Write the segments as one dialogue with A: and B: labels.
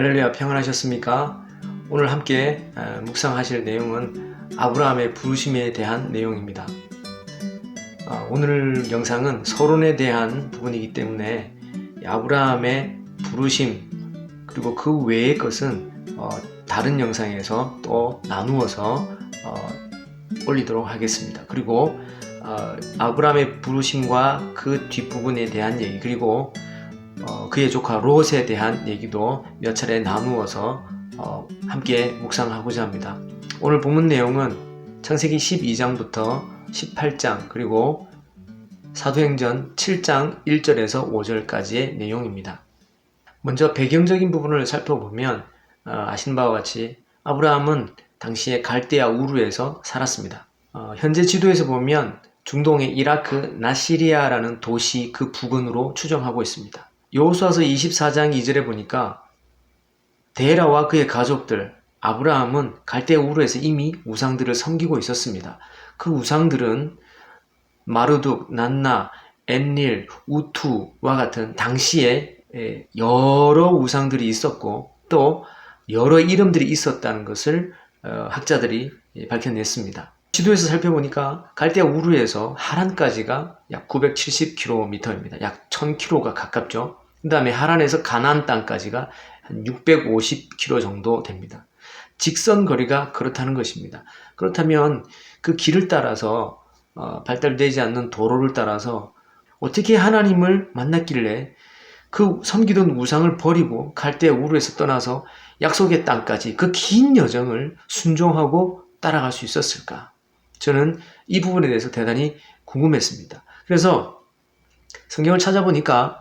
A: 할렐루야 평안하셨습니까? 오늘 함께 어, 묵상하실 내용은 아브라함의 부르심에 대한 내용입니다. 어, 오늘 영상은 서론에 대한 부분이기 때문에 이 아브라함의 부르심 그리고 그 외의 것은 어, 다른 영상에서 또 나누어서 어, 올리도록 하겠습니다. 그리고 어, 아브라함의 부르심과 그 뒷부분에 대한 얘기 그리고 어, 그의 조카 롯에 대한 얘기도 몇 차례 나누어서 어, 함께 묵상하고자 합니다. 오늘 본문 내용은 창세기 12장부터 18장 그리고 사도행전 7장 1절에서 5절까지의 내용입니다. 먼저 배경적인 부분을 살펴보면 어, 아시는 바와 같이 아브라함은 당시에 갈대아 우르에서 살았습니다. 어, 현재 지도에서 보면 중동의 이라크 나시리아라는 도시 그 부근으로 추정하고 있습니다. 여호수아서 24장 2절에 보니까 데라와 그의 가족들 아브라함은 갈대 우르에서 이미 우상들을 섬기고 있었습니다. 그 우상들은 마르둑, 난나, 엔릴, 우투와 같은 당시에 여러 우상들이 있었고 또 여러 이름들이 있었다는 것을 어, 학자들이 밝혀냈습니다. 지도에서 살펴보니까 갈대 우르에서 하란까지가 약 970km입니다. 약 1000km가 가깝죠. 그 다음에 하란에서 가나안 땅까지가 한 650km 정도 됩니다. 직선 거리가 그렇다는 것입니다. 그렇다면 그 길을 따라서 어, 발달되지 않는 도로를 따라서 어떻게 하나님을 만났길래 그 섬기던 우상을 버리고 갈대 우르에서 떠나서 약속의 땅까지 그 긴 여정을 순종하고 따라갈 수 있었을까? 저는 이 부분에 대해서 대단히 궁금했습니다. 그래서 성경을 찾아보니까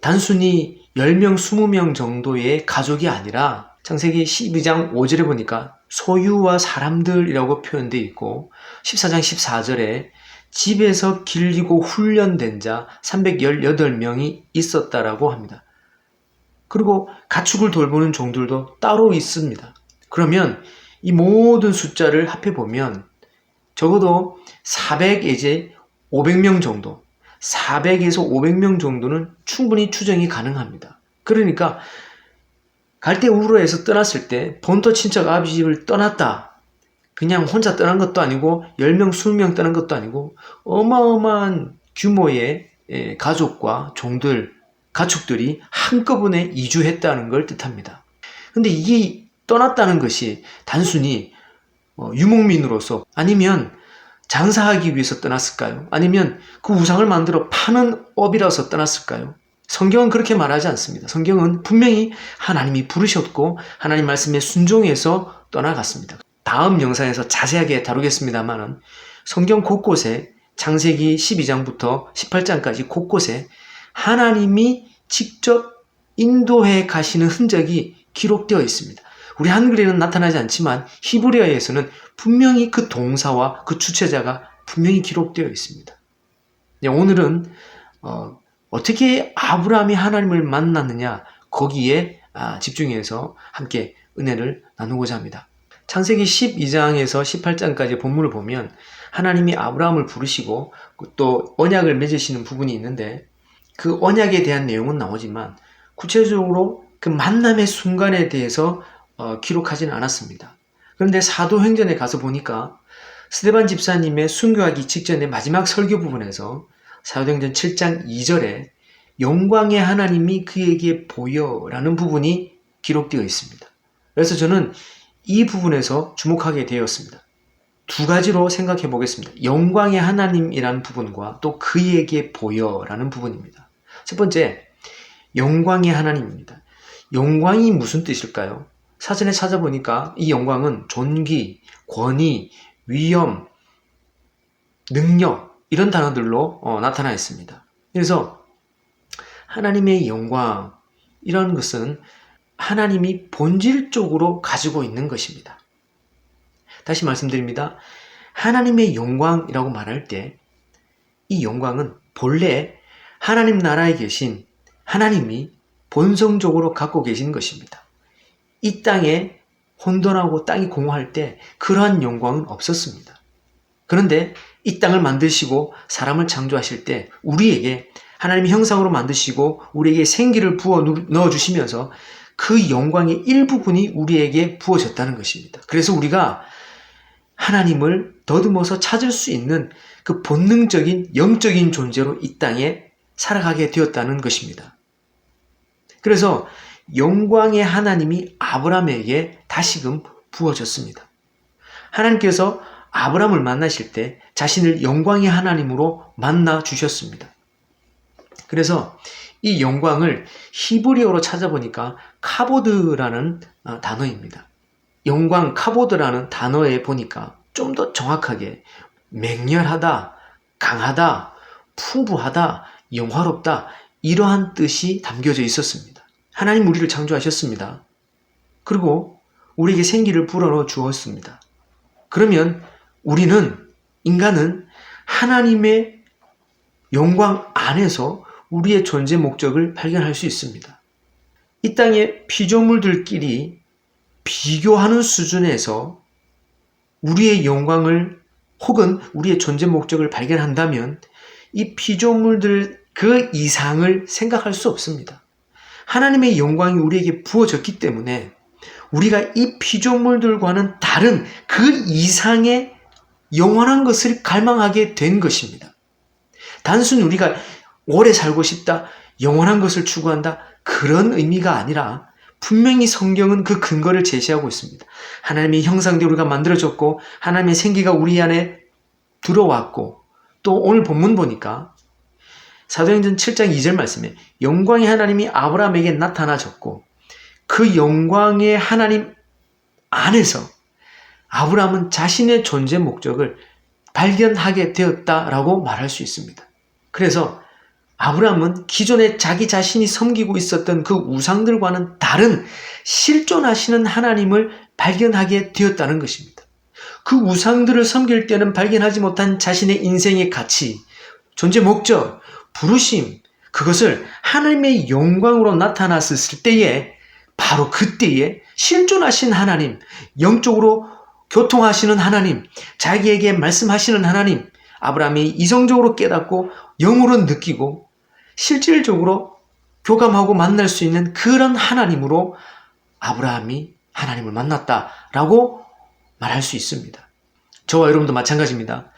A: 단순히 10명, 20명 정도의 가족이 아니라 창세기 12장 5절에 보니까 소유와 사람들이라고 표현되어 있고 14장 14절에 집에서 길리고 훈련된 자 318명이 있었다라고 합니다. 그리고 가축을 돌보는 종들도 따로 있습니다. 그러면 이 모든 숫자를 합해보면 적어도 400에제 500명 정도 400에서 500명 정도는 충분히 추정이 가능합니다. 그러니까 갈대 우르에서 떠났을 때 본토 친척 아비 집을 떠났다. 그냥 혼자 떠난 것도 아니고 10명, 20명 떠난 것도 아니고 어마어마한 규모의 예, 가족과 종들, 가축들이 한꺼번에 이주했다는 걸 뜻합니다. 근데 이게 떠났다는 것이 단순히 어, 유목민으로서 아니면 장사하기 위해서 떠났을까요? 아니면 그 우상을 만들어 파는 업이라서 떠났을까요? 성경은 그렇게 말하지 않습니다. 성경은 분명히 하나님이 부르셨고 하나님 말씀에 순종해서 떠나갔습니다. 다음 영상에서 자세하게 다루겠습니다만은 성경 곳곳에 창세기 12장부터 18장까지 곳곳에 하나님이 직접 인도해 가시는 흔적이 기록되어 있습니다. 우리 한글에는 나타나지 않지만 히브리어에서는 분명히 그 동사와 그 주체자가 분명히 기록되어 있습니다. 네, 오늘은 어, 떻게 아브라함이 하나님을 만났느냐 거기에 아, 집중해서 함께 은혜를 나누고자 합니다. 창세기 12장에서 18장까지 본문을 보면 하나님이 아브라함을 부르시고 또 언약을 맺으시는 부분이 있는데 그 언약에 대한 내용은 나오지만 구체적으로 그 만남의 순간에 대해서 어, 기록하지는 않았습니다. 그런데 사도행전에 가서 보니까 스테반 집사님의 순교하기 직전의 마지막 설교 부분에서 사도행전 7장 2절에 영광의 하나님이 그에게 보여라는 부분이 기록되어 있습니다. 그래서 저는 이 부분에서 주목하게 되었습니다. 두 가지로 생각해 보겠습니다. 영광의 하나님이라는 부분과 또 그에게 보여라는 부분입니다. 첫 번째, 영광의 하나님입니다. 영광이 무슨 뜻일까요? 사전에 찾아보니까 이 영광은 존귀, 권위, 위엄, 능력 이런 단어들로 어, 나타나 있습니다. 그래서 하나님의 영광이라는 것은 하나님이 본질적으로 가지고 있는 것입니다. 다시 말씀드립니다. 하나님의 영광이라고 말할 때 이 영광은 본래 하나님 나라에 계신 하나님이 본성적으로 갖고 계신 것입니다. 이 땅에 혼돈하고 땅이 공허할 때 그러한 영광은 없었습니다. 그런데 이 땅을 만드시고 사람을 창조하실 때 우리에게 하나님의 형상으로 만드시고 우리에게 생기를 부어 넣어 주시면서 그 영광의 일부분이 우리에게 부어졌다는 것입니다. 그래서 우리가 하나님을 더듬어서 찾을 수 있는 그 본능적인 영적인 존재로 이 땅에 살아가게 되었다는 것입니다. 그래서 영광의 하나님이 아브라함에게 다시금 부어졌습니다. 하나님께서 아브라함을 만나실 때 자신을 영광의 하나님으로 만나 주셨습니다. 그래서 이 영광을 히브리어로 찾아보니까 카보드라는 어, 단어입니다. 영광 카보드라는 단어에 보니까 좀 더 정확하게 맹렬하다, 강하다, 풍부하다, 영화롭다 이러한 뜻이 담겨져 있었습니다. 하나님 우리를 창조하셨습니다. 그리고 우리에게 생기를 불어넣어 주었습니다. 그러면 우리는 인간은 하나님의 영광 안에서 우리의 존재 목적을 발견할 수 있습니다. 이 땅의 피조물들끼리 비교하는 수준에서 우리의 영광을 혹은 우리의 존재 목적을 발견한다면 이 피조물들 그 이상을 생각할 수 없습니다. 하나님의 영광이 우리에게 부어졌기 때문에 우리가 이 피조물들과는 다른 그 이상의 영원한 것을 갈망하게 된 것입니다. 단순히 우리가 오래 살고 싶다, 영원한 것을 추구한다, 그런 의미가 아니라 분명히 성경은 그 근거를 제시하고 있습니다. 하나님의 형상대로 우리가 만들어졌고, 하나님의 생기가 우리 안에 들어왔고, 또 오늘 본문 보니까 사도행전 7장 2절 말씀에 영광의 하나님이 아브라함에게 나타나셨고, 그 영광의 하나님 안에서 아브라함은 자신의 존재 목적을 발견하게 되었다라고 말할 수 있습니다. 그래서 아브라함은 기존에 자기 자신이 섬기고 있었던 그 우상들과는 다른 실존하시는 하나님을 발견하게 되었다는 것입니다. 그 우상들을 섬길 때는 발견하지 못한 자신의 인생의 가치, 존재 목적, 부르심, 그것을 하나님의 영광으로 나타났을 때에 바로 그때에 실존하신 하나님, 영적으로 교통하시는 하나님, 자기에게 말씀하시는 하나님, 아브라함이 이성적으로 깨닫고 영으로 느끼고 실질적으로 교감하고 만날 수 있는 그런 하나님으로 아브라함이 하나님을 만났다라고 말할 수 있습니다. 저와 여러분도 마찬가지입니다.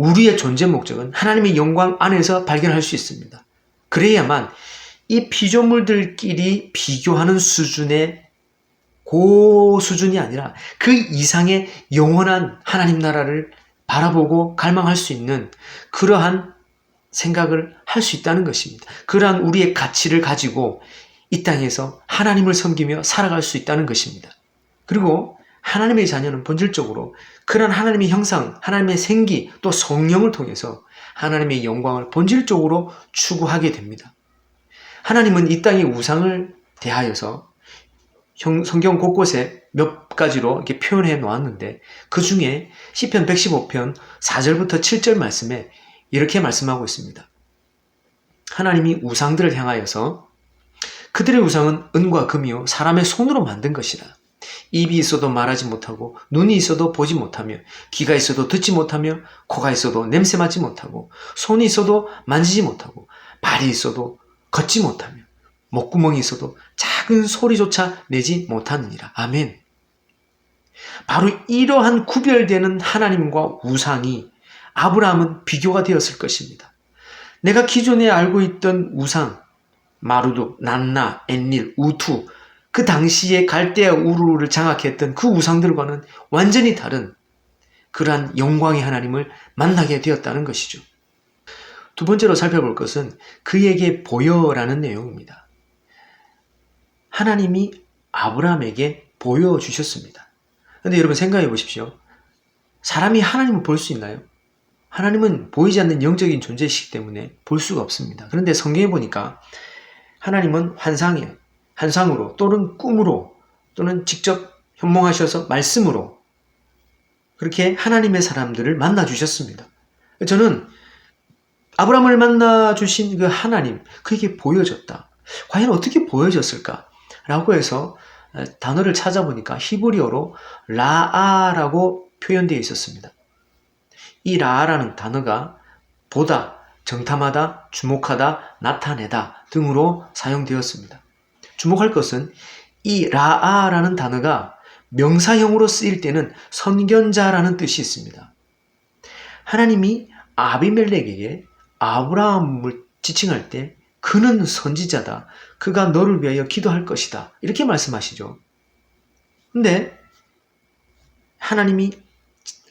A: 우리의 존재 목적은 하나님의 영광 안에서 발견할 수 있습니다. 그래야만 이 피조물들끼리 비교하는 수준의 고 수준이 아니라 그 이상의 영원한 하나님 나라를 바라보고 갈망할 수 있는 그러한 생각을 할 수 있다는 것입니다. 그러한 우리의 가치를 가지고 이 땅에서 하나님을 섬기며 살아갈 수 있다는 것입니다. 그리고 하나님의 자녀는 본질적으로 그런 하나님의 형상, 하나님의 생기, 또 성령을 통해서 하나님의 영광을 본질적으로 추구하게 됩니다. 하나님은 이 땅의 우상을 대하여서 성경 곳곳에 몇 가지로 이렇게 표현해 놓았는데 그 중에 시편 115편 4절부터 7절 말씀에 이렇게 말씀하고 있습니다. 하나님이 우상들을 향하여서 그들의 우상은 은과 금이요 사람의 손으로 만든 것이라. 입이 있어도 말하지 못하고 눈이 있어도 보지 못하며 귀가 있어도 듣지 못하며 코가 있어도 냄새 맡지 못하고 손이 있어도 만지지 못하고 발이 있어도 걷지 못하며 목구멍이 있어도 작은 소리조차 내지 못하느니라. 아멘. 바로 이러한 구별되는 하나님과 우상이 아브라함은 비교가 되었을 것입니다. 내가 기존에 알고 있던 우상, 마루둑, 난나, 엔닐, 우투, 그 당시에 갈대아 우르를 장악했던 그 우상들과는 완전히 다른 그러한 영광의 하나님을 만나게 되었다는 것이죠. 두 번째로 살펴볼 것은 그에게 보여라는 내용입니다. 하나님이 아브라함에게 보여주셨습니다. 근데 여러분 생각해 보십시오. 사람이 하나님을 볼 수 있나요? 하나님은 보이지 않는 영적인 존재이기 때문에 볼 수가 없습니다. 그런데 성경에 보니까 하나님은 환상이에요. 환상으로 또는 꿈으로 또는 직접 현몽하셔서 말씀으로 그렇게 하나님의 사람들을 만나 주셨습니다. 저는 아브라함을 만나 주신 그 하나님 그에게 보여졌다. 과연 어떻게 보여졌을까? 라고 해서 단어를 찾아보니까 히브리어로 라아라고 표현되어 있었습니다. 이 라아라는 단어가 보다, 정탐하다, 주목하다, 나타내다 등으로 사용되었습니다. 주목할 것은 이 라아라는 단어가 명사형으로 쓰일 때는 선견자라는 뜻이 있습니다. 하나님이 아비멜렉에게 아브라함을 지칭할 때 그는 선지자다. 그가 너를 위하여 기도할 것이다. 이렇게 말씀하시죠. 근데 하나님이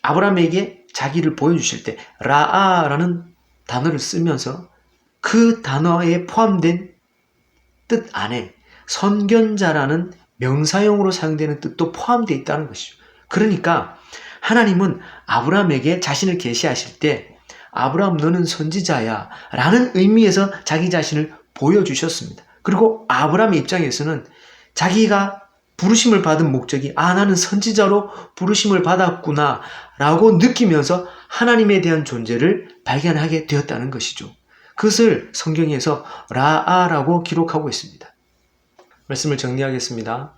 A: 아브라함에게 자기를 보여주실 때 라아라는 단어를 쓰면서 그 단어에 포함된 뜻 안에 선견자라는 명사용으로 사용되는 뜻도 포함되어 있다는 것이죠. 그러니까 하나님은 아브라함에게 자신을 계시하실 때 아브라함 너는 선지자야 라는 의미에서 자기 자신을 보여주셨습니다. 그리고 아브라함의 입장에서는 자기가 부르심을 받은 목적이 아 나는 선지자로 부르심을 받았구나 라고 느끼면서 하나님에 대한 존재를 발견하게 되었다는 것이죠. 그것을 성경에서 라아라고 기록하고 있습니다. 말씀을 정리하겠습니다.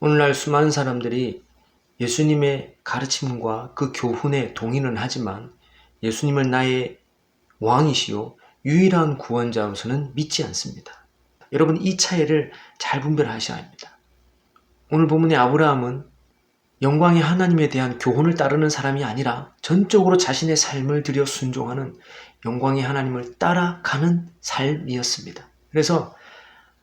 A: 오늘날 수많은 사람들이 예수님의 가르침과 그 교훈에 동의는 하지만 예수님을 나의 왕이시요 유일한 구원자로서는 믿지 않습니다. 여러분 이 차이를 잘 분별하셔야 합니다. 오늘 본문의 아브라함은 영광의 하나님에 대한 교훈을 따르는 사람이 아니라 전적으로 자신의 삶을 들여 순종하는 영광의 하나님을 따라가는 삶이었습니다. 그래서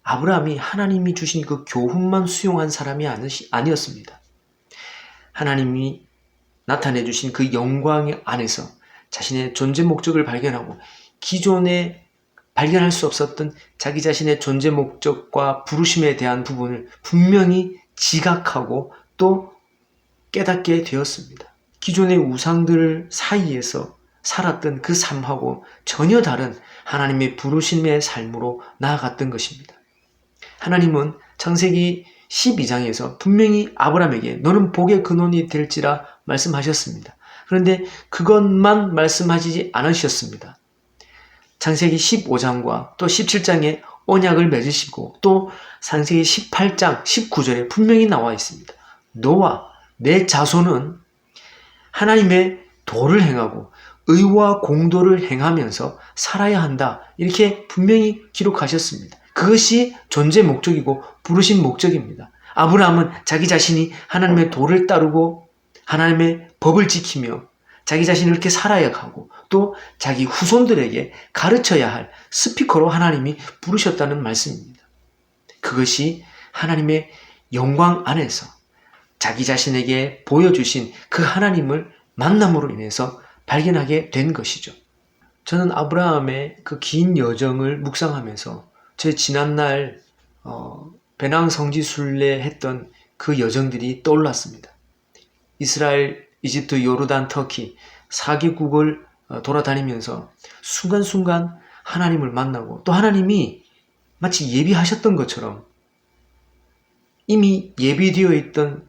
A: 아브라함이 하나님이 주신 그 교훈만 수용한 사람이 아니었습니다. 하나님이 나타내 주신 그 영광 안에서 자신의 존재 목적을 발견하고 기존에 발견할 수 없었던 자기 자신의 존재 목적과 부르심에 대한 부분을 분명히 지각하고 또 깨닫게 되었습니다. 기존의 우상들 사이에서 살았던 그 삶하고 전혀 다른 하나님의 부르심의 삶으로 나아갔던 것입니다. 하나님은 창세기 12장에서 분명히 아브라함에게 너는 복의 근원이 될지라 말씀하셨습니다. 그런데 그것만 말씀하시지 않으셨습니다. 창세기 15장과 또 17장에 언약을 맺으시고 또 창세기 18장 19절에 분명히 나와 있습니다. 너와 내 자손은 하나님의 도를 행하고 의와 공도를 행하면서 살아야 한다. 이렇게 분명히 기록하셨습니다. 그것이 존재 목적이고 부르신 목적입니다. 아브라함은 자기 자신이 하나님의 도를 따르고 하나님의 법을 지키며 자기 자신을 이렇게 살아야 하고 또 자기 후손들에게 가르쳐야 할 스피커로 하나님이 부르셨다는 말씀입니다. 그것이 하나님의 영광 안에서 자기 자신에게 보여주신 그 하나님을 만남으로 인해서 발견하게 된 것이죠. 저는 아브라함의 그 긴 여정을 묵상하면서 제 지난날 어, 배낭 성지 순례 했던 그 여정들이 떠올랐습니다. 이스라엘, 이집트, 요르단, 터키 4개국을 어, 돌아다니면서 순간순간 하나님을 만나고 또 하나님이 마치 예비하셨던 것처럼 이미 예비되어 있던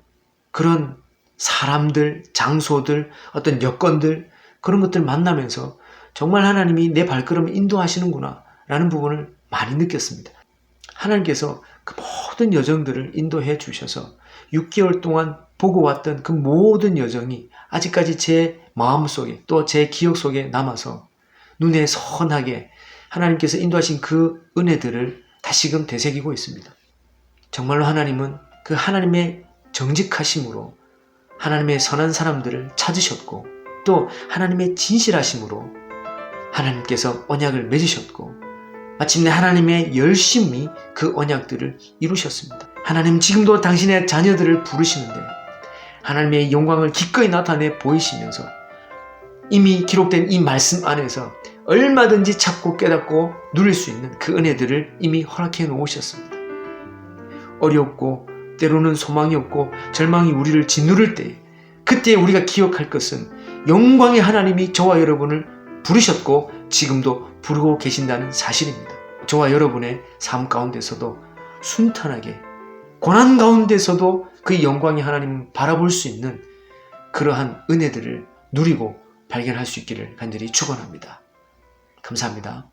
A: 그런 사람들, 장소들, 어떤 여건들, 그런 것들 만나면서 정말 하나님이 내 발걸음을 인도하시는구나 라는 부분을 많이 느꼈습니다. 하나님께서 그 모든 여정들을 인도해 주셔서 6개월 동안 보고 왔던 그 모든 여정이 아직까지 제 마음 속에 또 제 기억 속에 남아서 눈에 선하게 하나님께서 인도하신 그 은혜들을 다시금 되새기고 있습니다. 정말로 하나님은 그 하나님의 정직하심으로 하나님의 선한 사람들을 찾으셨고 또 하나님의 진실하심으로 하나님께서 언약을 맺으셨고 마침내 하나님의 열심히 그 언약들을 이루셨습니다. 하나님 지금도 당신의 자녀들을 부르시는데 하나님의 영광을 기꺼이 나타내 보이시면서 이미 기록된 이 말씀 안에서 얼마든지 찾고 깨닫고 누릴 수 있는 그 은혜들을 이미 허락해 놓으셨습니다. 어렵고 때로는 소망이 없고 절망이 우리를 짓누를 때 그때 우리가 기억할 것은 영광의 하나님이 저와 여러분을 부르셨고 지금도 부르고 계신다는 사실입니다. 저와 여러분의 삶 가운데서도 순탄하게 고난 가운데서도 그 영광의 하나님 바라볼 수 있는 그러한 은혜들을 누리고 발견할 수 있기를 간절히 축원합니다. 감사합니다.